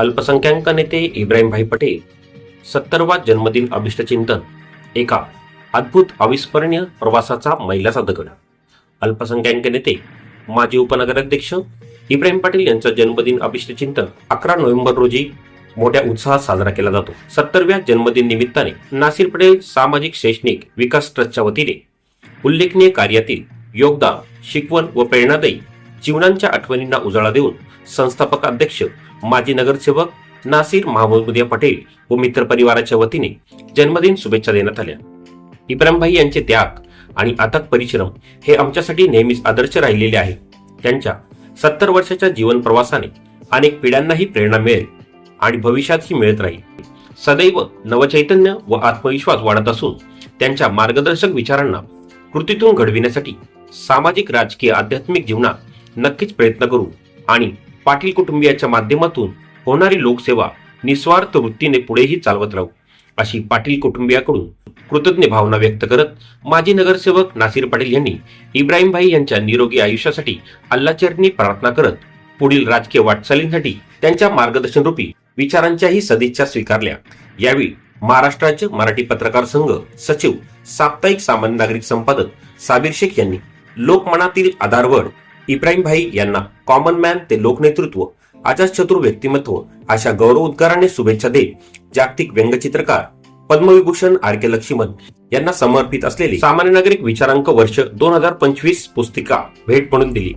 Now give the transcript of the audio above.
अल्पसंख्याक नेते इब्राहिमभाई पटेल सत्तरवा जन्मदिन अभिष्टचिंतन एका अद्भुत अविस्मरणीय प्रवासाचा मैलाचा दगड अल्पसंख्याक नेते माजी उपनगराध्यक्ष इब्राहिम पाटील यांचा जन्मदिन अभिष्टचिंतन अकरा नोव्हेंबर रोजी मोठ्या उत्साहात साजरा केला जातो. सत्तरव्या जन्मदिन निमित्ताने नासिर पटेल सामाजिक शैक्षणिक विकास ट्रस्टच्या वतीने उल्लेखनीय कार्यातील योगदान शिकवण व प्रेरणादायी जीवनांच्या आठवणींना उजाळा देऊन संस्थापक अध्यक्ष माजी नगरसेवक नासिर महमूदिया पटेल व मित्रपरिवाराच्या वतीने जन्मदिन शुभेच्छा देण्यात आल्या. इब्राहिमभाई यांचे त्याग आणि अथक परिश्रम हे आमच्यासाठी नेहमीच आदर्श राहिलेले आहे. त्यांच्या सत्तर वर्षाच्या जीवन प्रवासाने अनेक पिढ्यांनाही प्रेरणा मिळेल आणि भविष्यातही मिळत राहील. सदैव नवचैतन्य व आत्मविश्वास वाढत असून त्यांच्या मार्गदर्शक विचारांना कृतीतून घडविण्यासाठी सामाजिक राजकीय आध्यात्मिक जीवनात नक्कीच प्रयत्न करू आणि पाटील कुटुंबियाच्या माध्यमातून होणारी लोकसेवा निस्वार्थ वृत्तीने पुढेही चालवत राहू अशी पाटील कुटुंबियाकडून कृतज्ञ भावना व्यक्त करत माजी नगरसेवक नासिर पाटील यांनी इब्राहिमभाई यांच्या निरोगी आयुष्यासाठी अल्लाचरणी प्रार्थना करत पुढील राजकीय वाटचालींसाठी त्यांच्या मार्गदर्शन रूपी विचारांच्याही सदिच्छा स्वीकारल्या. यावेळी महाराष्ट्राचे मराठी पत्रकार संघ सचिव साप्ताहिक सामान्य नागरिक संपादक साबीर शेख यांनी लोकमनातील आधारवर इब्राहिम भाई यांना कॉमन मॅन ते लोकनेतृत्व अजातशत्रू व्यक्तिमत्व अशा गौरव उद्गाराने शुभेच्छा देत जागतिक व्यंगचित्रकार पद्मविभूषण आर के लक्ष्मण यांना समर्पित असलेली सामान्य नागरिक विचारांक वर्ष दोन हजार पंचवीस पुस्तिका भेट म्हणून दिली.